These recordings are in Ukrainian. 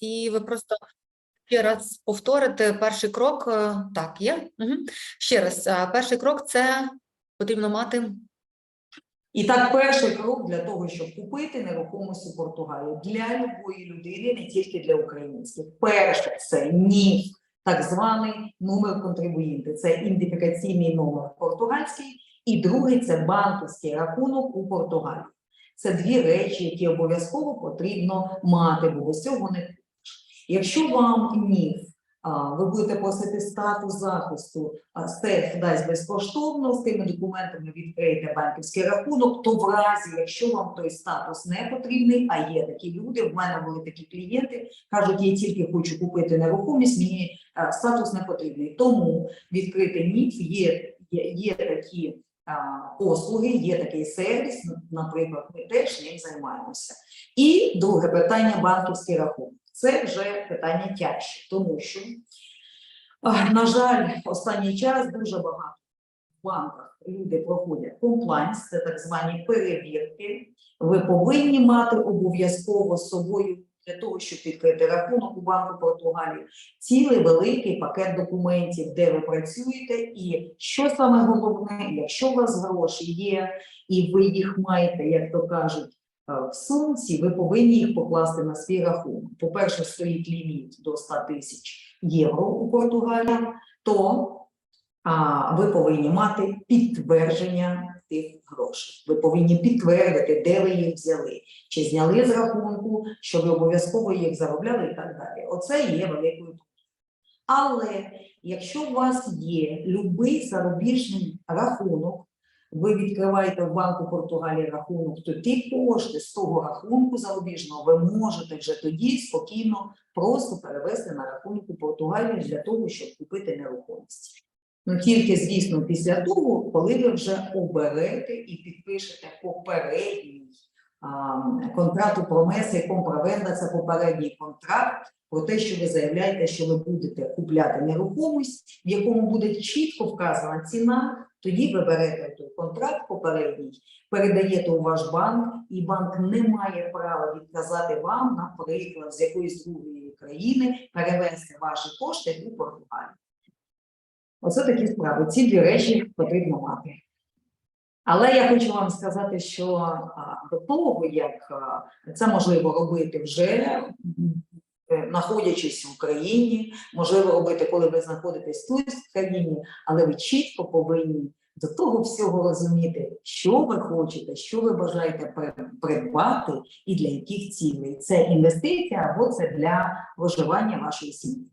і ви просто ще раз повторите перший крок. е, Так, є? Угу. Ще раз, перший крок це потрібно мати. І так, перший крок для того, щоб купити нерухомість у Португалії для любої людини, не тільки для українських. Перше це НІФ, так званий номер контрибуїнти. Це ідентифікаційний номер португальський, і другий це банківський рахунок у Португалії. Це дві речі, які обов'язково потрібно мати, бо без цього не Якщо вам НІФ, ви будете просити статус захисту, СТЕФ дасть безкоштовно, з тими документами відкриєте банківський рахунок, то в разі, якщо вам той статус не потрібний, а є такі люди, в мене були такі клієнти, кажуть, я тільки хочу купити нерухомість, мені статус не потрібний. Тому відкрити НІФ є, є, є такі послуги, є такий сервіс, наприклад, ми теж ним займаємося. І друге питання банківський рахунок. Це вже питання тяжче, тому що, на жаль, останній час дуже багато в банках люди проходять комплайнс, це так звані перевірки. Ви повинні мати обов'язково з собою для того, щоб відкрити рахунок у банку Португалії, цілий великий пакет документів, де ви працюєте, і що саме головне, якщо у вас гроші є, і ви їх маєте, як то кажуть, в сумці, ви повинні їх покласти на свій рахунок. По-перше, стоїть ліміт до 100 тисяч євро у Португалії, то а, ви повинні мати підтвердження тих грошей. Ви повинні підтвердити, де ви їх взяли, чи зняли з рахунку, що ви обов'язково їх заробляли і так далі. Оце є великою. Але якщо у вас є будь-який зарубіжний рахунок, ви відкриваєте в банку Португалії рахунок, то ті кошти з того рахунку зарубіжного ви можете вже тоді спокійно просто перевести на рахунок Португалії для того, щоб купити нерухомість. Ну тільки, звісно, після того, коли ви вже оберете і підпишете попередній контракт у промеси, комправенда це попередній контракт про те, що ви заявляєте, що ви будете купляти нерухомість, в якому буде чітко вказана ціна. Тоді ви берете той контракт попередній, передаєте у ваш банк, і банк не має права відказати вам, наприклад, з якоїсь другої країни перевести ваші кошти у Португалію. Оце такі справи. Ці дві речі потрібно мати. Але я хочу вам сказати, що до того, як це можливо робити вже знаходячись в Україні, можливо робити, коли ви знаходитесь тут в країні, але ви чітко повинні до того всього розуміти, що ви хочете, що ви бажаєте придбати і для яких цілей. Це інвестиція або це для виживання вашої сім'ї.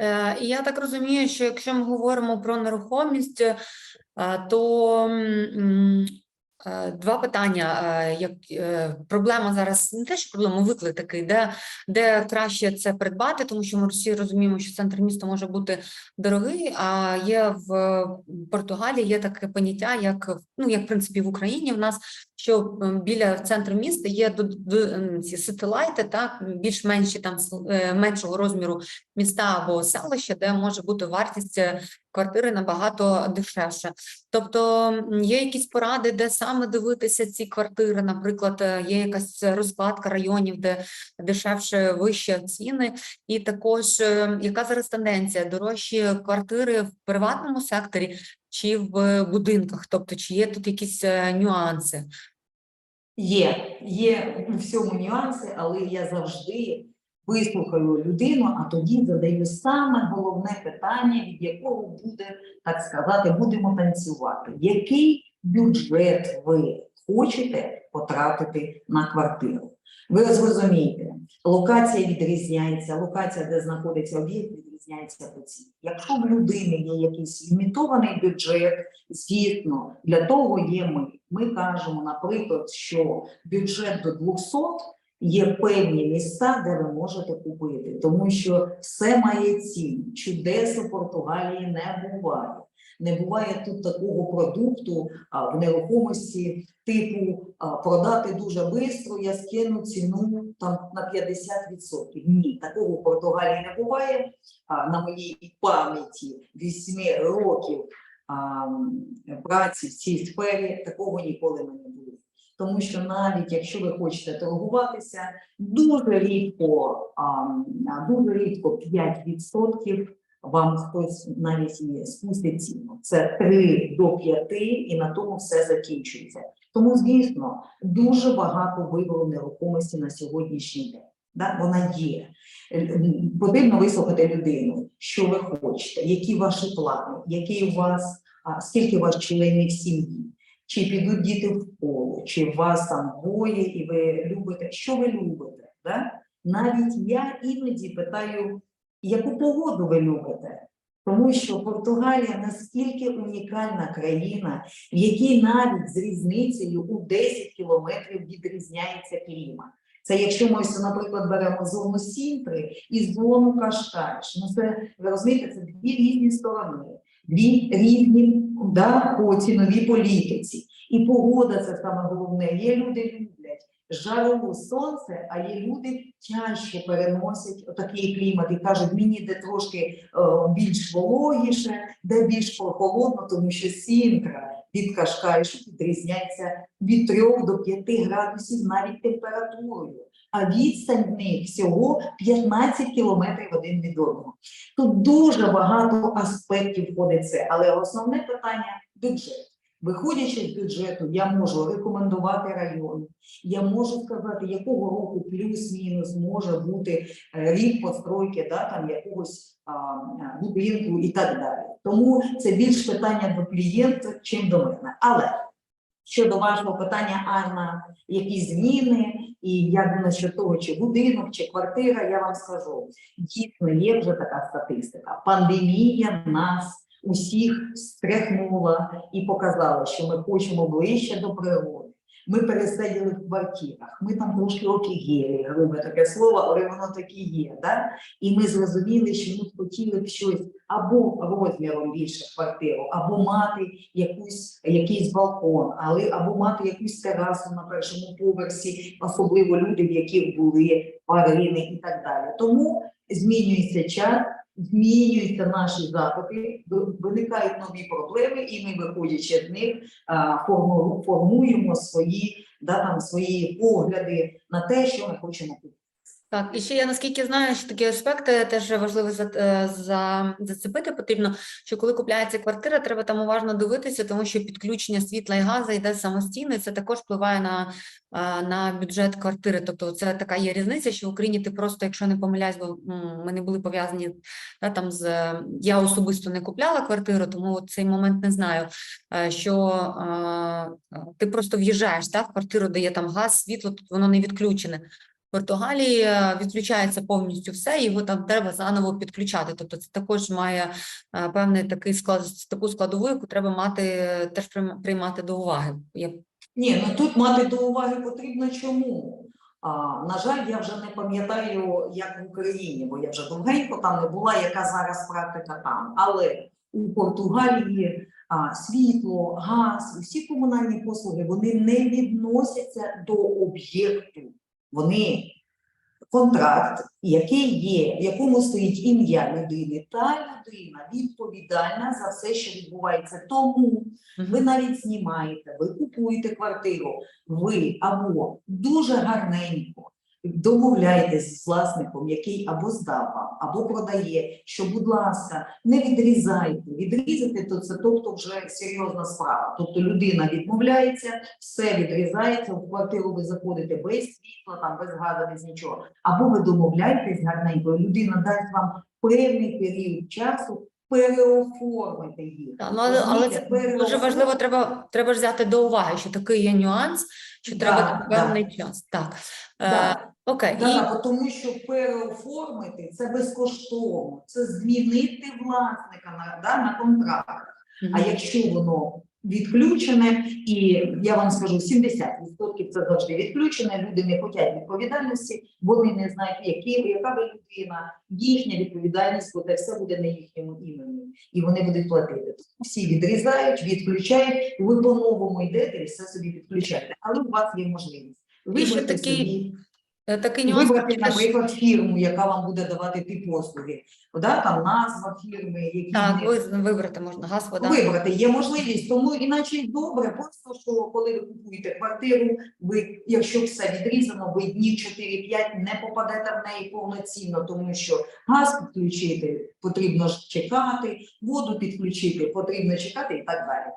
Е, я так розумію, що якщо ми говоримо про нерухомість, е, то е, два питання. Е, Як е, проблема зараз не те, що проблема, виклик такий, де, де краще це придбати, тому що ми всі розуміємо, що центр міста може бути дорогий, а є в Португалії є таке поняття, як ну як в принципі в Україні в нас. Що біля центру міста є до, ці сателайти, так більш менші там е, меншого розміру міста або селища, де може бути вартість е, квартири набагато дешевше. Тобто є якісь поради, де саме дивитися ці квартири. Наприклад, е, є якась розкладка районів, де дешевше вищі ціни, і також е, яка зараз тенденція дорожчі квартири в приватному секторі чи в будинках? Тобто, чи є тут якісь е, нюанси? Є, є у всьому нюанси, але я завжди вислухаю людину, а тоді задаю саме головне питання, від якого буде, так сказати, будемо танцювати. Який бюджет ви хочете потратити на квартиру? Ви зрозумієте, локація відрізняється, локація, де знаходиться об'єкт, відрізняється по ціні. Якщо в людини є якийсь лімітований бюджет, звісно, для того є ми. Ми кажемо, наприклад, що бюджет до 200 є певні місця, де ви можете купити, тому що все має ціну. Чудес у Португалії не буває. Не буває тут такого продукту а, в нерухомості, типу а, продати дуже швидко, я скину ціну там на 50%. Ні, такого в Португалії не буває. А, на моїй пам'яті 8 років а, праці в цій сфері такого ніколи не було. Тому що навіть якщо ви хочете торгуватися, дуже рідко, дуже рідко 5% вам хтось навіть і спустить ціну. Це 3 до 5 і на тому все закінчується. Тому, звісно, дуже багато вибору нерухомості на сьогоднішній день. Да? Вона є. Е, Потрібно вислухати людину, що ви хочете, які ваші плани, який у вас, скільки у вас членів сім'ї, чи підуть діти в школу, чи вас там двоє, і ви любите, що ви любите. Да? Навіть я іноді питаю, яку погоду ви любите? Тому що Португалія наскільки унікальна країна, в якій навіть з різницею у 10 кілометрів відрізняється клімат. Це якщо ми, наприклад, беремо зону Сінтри і зону Кашкайш. Ну це ви розумієте, це дві різні сторони, дві різні да, по ціновій політиці. І погода це саме головне. Є люди люблять жару сонце, а є люди тяжче переносять такий клімат і кажуть, мені де трошки е, більш вологіше, де більш прохолодно, тому що Сінтра від Кашкайшу відрізняється від 3 до 5 градусів навіть температурою. А відстань в них всього 15 кілометрів один від одного. Тут дуже багато аспектів входить це, але основне питання бюджет. Виходячи з бюджету, я можу рекомендувати район, я можу сказати, якого року плюс-мінус може бути е, рік постройки, да, там якогось а, будинку і так далі. Тому це більш питання до клієнта, чим до мене. Але щодо вашого питання, Анна, які зміни, і я думаю, що того, чи будинок, чи квартира, я вам скажу, дійсно є вже така статистика. Пандемія нас усіх стряхнула і показала, що ми хочемо ближче до природи. Ми пересиділи в квартирах, ми там трошки окігєрі, грубе таке слово, але воно таке є. Да? І ми зрозуміли, що ми хотіли б щось або розміром більше квартиру, або мати якусь, якийсь балкон, але або мати якусь терасу на першому поверсі, особливо люди, в яких були тварини і так далі. Тому змінюється час, змінюються наші запити, виникають нові проблеми, і ми, виходячи з них, формуємо свої, да, там, свої погляди на те, що ми хочемо купити. Так, і ще я наскільки знаю, що такі аспекти теж важливо за, е, за, зацепити потрібно, що коли купляється квартира, треба там уважно дивитися, тому що підключення світла і газу йде самостійно, і це також впливає на, е, на бюджет квартири. Тобто це така є різниця, що в Україні ти просто, якщо не помиляюсь, бо ми не були пов'язані да, там з я особисто не купляла квартиру, тому цей момент не знаю. е, Що ти просто в'їжджаєш так, в квартиру, де є там газ, світло, тут воно не відключене. Португалії е, відключається повністю все, його там треба заново підключати. Тобто це також має е, певний такий склад, таку складову, яку треба мати е, теж приймати до уваги. Я Ні, ну тут мати до уваги потрібно чому. А, на жаль, я вже не пам'ятаю, як в Україні, бо я вже довгенько там не була, яка зараз практика там. Але у Португалії а, світло, газ, усі комунальні послуги вони не відносяться до об'єкту. Вони контракт, який є, в якому стоїть ім'я людини, та людина відповідальна за все, що відбувається. Тому ви навіть знімаєте, ви купуєте квартиру, ви або дуже гарненько домовляєтесь з власником, який або здав вам, або продає, що, будь ласка, не відрізайте. Відрізати то це тобто вже серйозна справа. Тобто людина відмовляється, все відрізається, в квартиру ви заходите без світла, там без газу, без нічого. Або ви домовляєтесь гарненько, людина дасть вам певний період часу переоформити їх. Та, ну, але, але це Переоформити. дуже важливо, треба, треба ж взяти до уваги, що такий є нюанс, що Да, треба да. певний час. Так, е, Да. окей. Да, І, бо тому що переоформити це безкоштовно, це змінити власника на, да, на контракт. А якщо воно відключене, і я вам скажу, 70% це завжди відключене, люди не хочуть відповідальності, вони не знають, які, яка ви людина, їхня відповідальність, бо це все буде на їхньому імені, і вони будуть платити. Всі відрізають, відключають, ви по-новому йдете і все собі відключаєте, але у вас є можливість. І ще такий- собі Такий нюанс. Вибрати, наприклад, фірму, яка вам буде давати ті послуги. Да, там назва фірми, які Так, ви- вибрати можна газ, вода. вибрати є можливість, тому іначе й добре, просто що коли ви купуєте квартиру, ви, якщо все відрізано, ви днів 4-5 не попадете в неї повноцінно, тому що газ підключити потрібно ж чекати, воду підключити потрібно чекати і так далі.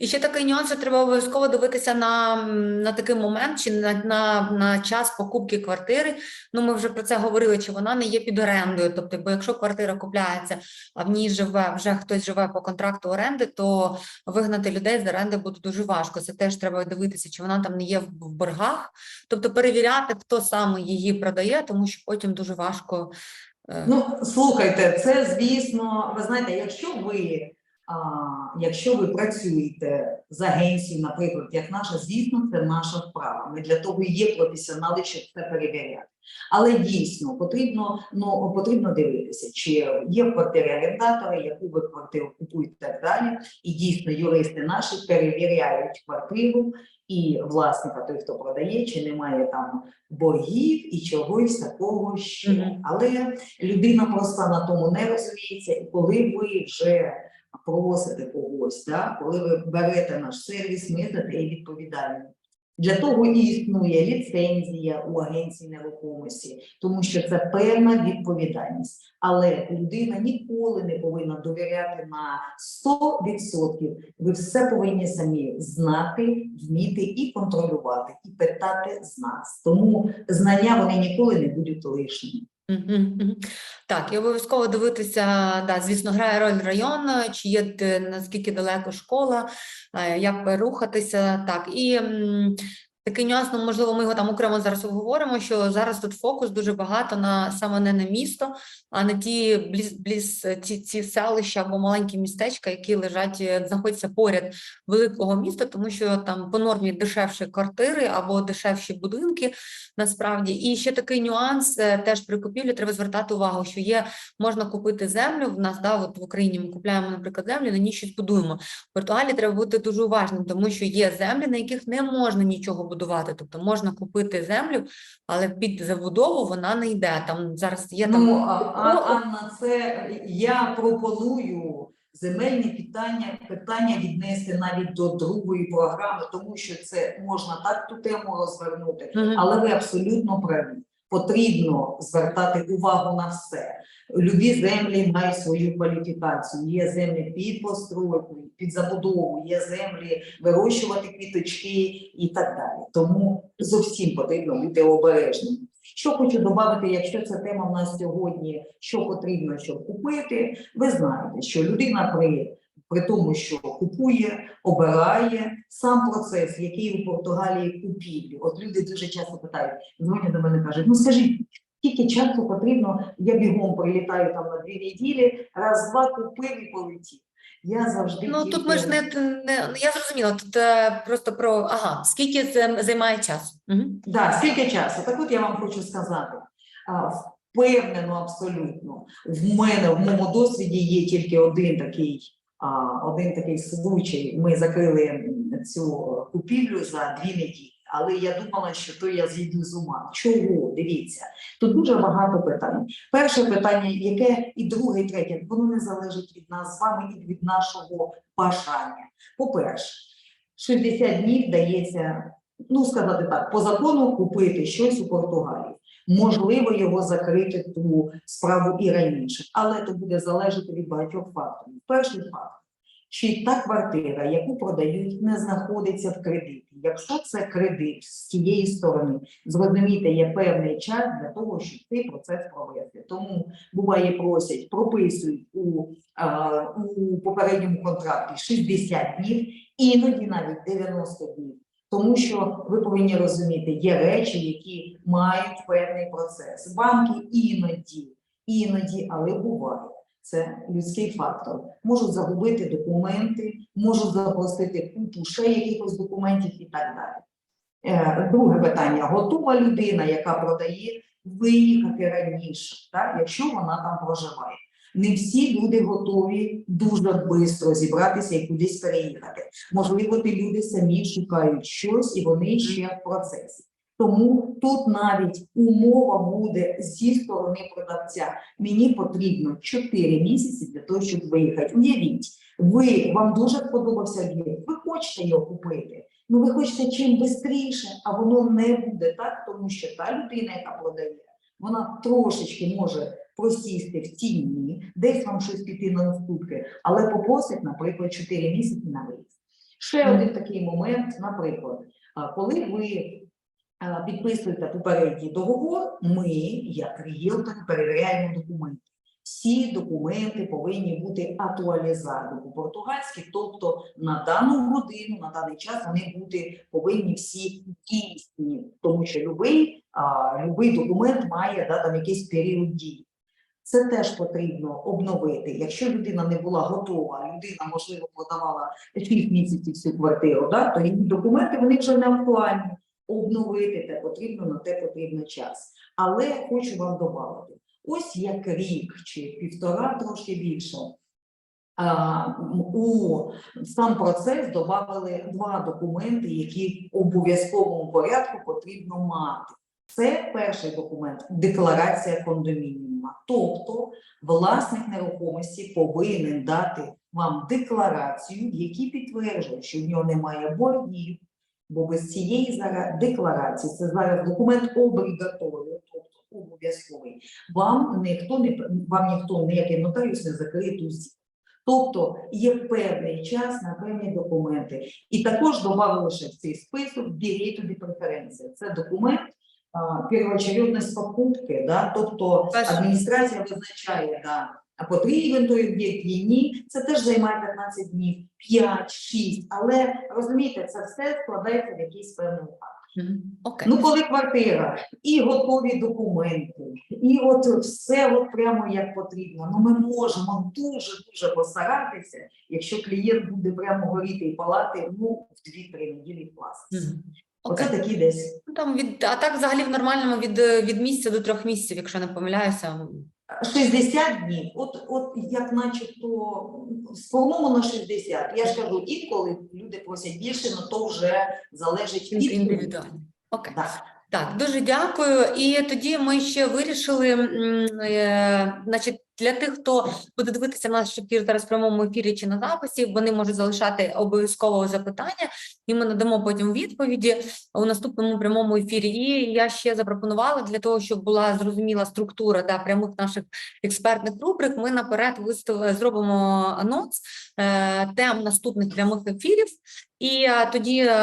І ще такий нюанс, треба обов'язково дивитися на, на такий момент чи на, на, на час покупки квартири. Ну, ми вже про це говорили, чи вона не є під орендою. Тобто, бо якщо квартира купляється, а в ній живе вже хтось живе по контракту оренди, то вигнати людей з оренди буде дуже важко. Це теж треба дивитися, чи вона там не є в в боргах. Тобто перевіряти, хто саме її продає, тому що потім дуже важко. е, Ну, слухайте, це звісно, ви знаєте, якщо ви, а, якщо ви працюєте з агенцією, наприклад, як наша, звісно, це наша справа. Ми для того і є професіонали, щоб це перевіряти. Але дійсно потрібно, ну, потрібно дивитися, чи є в квартирі орендатори, яку ви квартиру купуєте і так далі. І дійсно юристи наші перевіряють квартиру і власника, той, хто продає, чи немає там боргів і чогось такого ще. Але людина просто на тому не розуміється, і коли ви вже просите когось, да, коли ви берете наш сервіс, ми за те відповідаємо. Для того і існує ліцензія у агенції нерухомості, тому що це певна відповідальність. Але людина ніколи не повинна довіряти на 100%. Ви все повинні самі знати, вміти і контролювати, і питати з нас. Тому знання вони ніколи не будуть лишніми. Так, і обов'язково дивитися, да, звісно, грає роль район, чи є наскільки далеко школа, е, як рухатися. Так, і такий нюанс, ну, можливо, ми його там окремо зараз обговоримо, що зараз тут фокус дуже багато на саме не на місто, а на ті бліз, бліз ці, ці селища або маленькі містечка, які лежать, е, знаходяться поряд великого міста, тому що там по нормі дешевші квартири або дешевші будинки, насправді. І ще такий нюанс е, теж при купівлі треба звертати увагу, що є можна купити землю. В нас да, от в Україні ми купляємо, наприклад, землю, на ній щось будуємо. В Португалії треба бути дуже уважним, тому що є землі, на яких не можна нічого будувати. Тобто можна купити землю, але під забудову вона не йде. Там зараз є Ну, там... а, Анна, це я пропоную земельні питання, питання віднести навіть до другої програми, тому що це можна так ту тему розвернути. Але ви абсолютно праві. Потрібно звертати увагу на все. Любі землі мають свою кваліфікацію. Є землі під постройку, під забудову, є землі вирощувати квіточки і так далі. Тому зовсім потрібно бути обережним. Що хочу додати, якщо ця тема в нас сьогодні, що потрібно, щоб купити, ви знаєте, що людина при, при тому, що купує, обирає сам процес, який у Португалії купівлі. От люди дуже часто питають, дзвонять до мене кажуть, ну скажіть, скільки часу потрібно, я бігом прилітаю там на дві неділі, раз-два купив і полетів. Я завжди Ну тут ми ж не, не я зрозуміла. Тут е, просто про ага, скільки це займає часу. Угу. Да, скільки часу? Так от я вам хочу сказати. А, Впевнено, абсолютно. В мене в моєму досвіді є тільки один такий, один такий случай. Ми закрили цю купівлю за дві неділі. Але я думала, що то я зійду з ума. Чого? Дивіться, тут дуже багато питань. Перше питання, яке і друге, і третє, воно не залежить від нас з вами і від нашого бажання. По-перше, 60 днів дається, ну сказати так, по закону купити щось у Португалії. Можливо, його закрити ту справу і раніше, але це буде залежати від багатьох факторів. Перший факт. Чи та квартира, яку продають, не знаходиться в кредиті? Якщо це кредит з тієї сторони, зрозумійте, є певний час для того, щоб цей процес провести. Тому буває просять, прописують у, а, у попередньому контракті 60 днів, іноді навіть 90 днів. Тому що ви повинні розуміти, є речі, які мають певний процес. Банки іноді, іноді, але буває. Це людський фактор. Можуть загубити документи, можуть запросити купу ще якихось документів і так далі. Е, Друге питання: готова людина, яка продає, виїхати раніше, так, якщо вона там проживає. Не всі люди готові дуже швидко зібратися і кудись переїхати. Можливо, ті люди самі шукають щось, і вони ще в процесі. Тому тут навіть умова буде зі сторони продавця. Мені потрібно 4 місяці для того, щоб виїхати. Уявіть, ви вам дуже сподобався об'єкт, ви хочете його купити. Ну, ви хочете чим швидше, а воно не буде так, тому що та людина, яка продає, вона трошечки може просісти в тіні, десь вам щось піти на уступки, але попросить, наприклад, 4 місяці на виїзд. Ще один такий момент, наприклад, коли ви підписуєте попередній договор, ми, як ріелтори, перевіряємо документи. Всі документи повинні бути актуалізатору по-португальськи, тобто на дану годину, на даний час вони бути повинні всі дійсні, тому що любий, а, любий документ має да, там якийсь період дії. Це теж потрібно обновити. Якщо людина не була готова, людина, можливо, продавала 6 місяців всю квартиру, да, то її документи вони вже не актуальні. Обновити те потрібно, на те потрібно час. Але хочу вам додати: ось як рік чи півтора, трошки більше. У сам процес додали два документи, які в обов'язковому порядку потрібно мати. Це перший документ декларація кондомініума. Тобто власник нерухомості повинен дати вам декларацію, в підтверджує, що в нього немає боргів, бо без цієї зараз декларації, це зараз документ обов'язковий, тобто обов'язковий. Вам ніхто не вам ніхто ніякий нотаріус не закриє ту Тобто є певний час на певні документи. І також додали ще в цей список дієту de преференція. Це документ а, первоочередність покупки, да? тобто адміністрація визначає, да, а потрібен той об'єкт є, ні. Це теж займає 15 днів, 5, 6. Але розумієте, це все складається в якийсь певний. Мгм. Окей. Ну, коли квартира, і готові документи, і от все от прямо як потрібно. Ну, ми можемо дуже дуже постаратися, якщо клієнт буде прямо горіти і палати ну, в 2-3 неділі класти. Мгм. Оце Окей. такі десь Ну, Там від, а так взагалі в нормальному від, від місяця до трьох місяців, якщо не помиляюся. 60 днів. От, от як начебто сформовано 60. Я ж кажу, інколи люди просять більше, але то вже залежить від. Індивідуально. Окей. Так. Так, дуже дякую. І тоді ми ще вирішили, м, е, значить, для тих, хто буде дивитися наш ефір зараз в прямому ефірі чи на записі, вони можуть залишати обов'язково запитання, і ми надамо потім відповіді у наступному прямому ефірі. І я ще запропонувала для того, щоб була зрозуміла структура да, прямих наших експертних рубрик. Ми наперед вистав, зробимо анонс е, тем наступних прямих ефірів. І е, тоді е,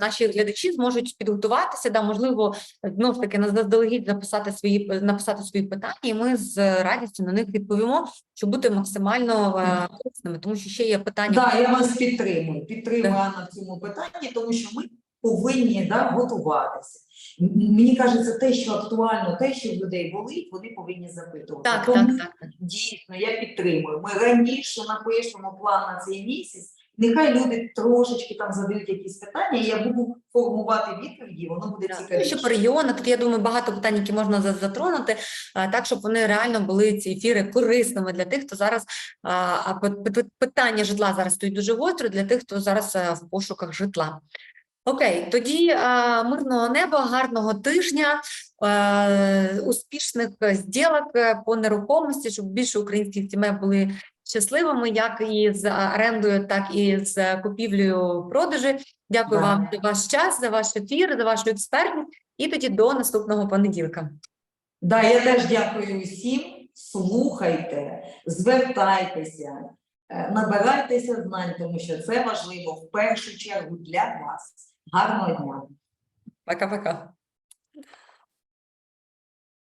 наші глядачі зможуть підготуватися, да, можливо, знову ж таки на заздалегідь записати свої написати свої питання, і ми з радістю на них відповімо, щоб бути максимально е, корисними, тому що ще є питання. Так, я вас підтримую. Підтримую Анна в цьому питанні, тому що ми повинні да, готуватися. Мені кажеться, те, що актуально, те, що в людей болить, вони повинні запитувати. Так, Тому так, так, так. дійсно я підтримую. Ми раніше напишемо план на цей місяць. Нехай люди трошечки там задають якісь питання, і я буду формувати відповіді, воно буде цікавіше. Ще тут я думаю, багато питань, які можна затронути, так щоб вони реально були ці ефіри корисними для тих, хто зараз а, а пи- пи- питання житла зараз стоїть дуже гостро для тих, хто зараз в пошуках житла. Окей, тоді а, мирного неба, гарного тижня, е, успішних е, зділок е, по нерухомості, щоб більше українських сімей були щасливими, як і з орендою, так і з купівлею продажі. Дякую Да. вам за ваш час, за ваш ефір, за вашу експертність. І тоді до наступного понеділка. Да, я теж дякую усім. Слухайте, звертайтеся, е, набирайтеся знань, тому що це важливо в першу чергу для вас. Гарного дня! Пока-пока.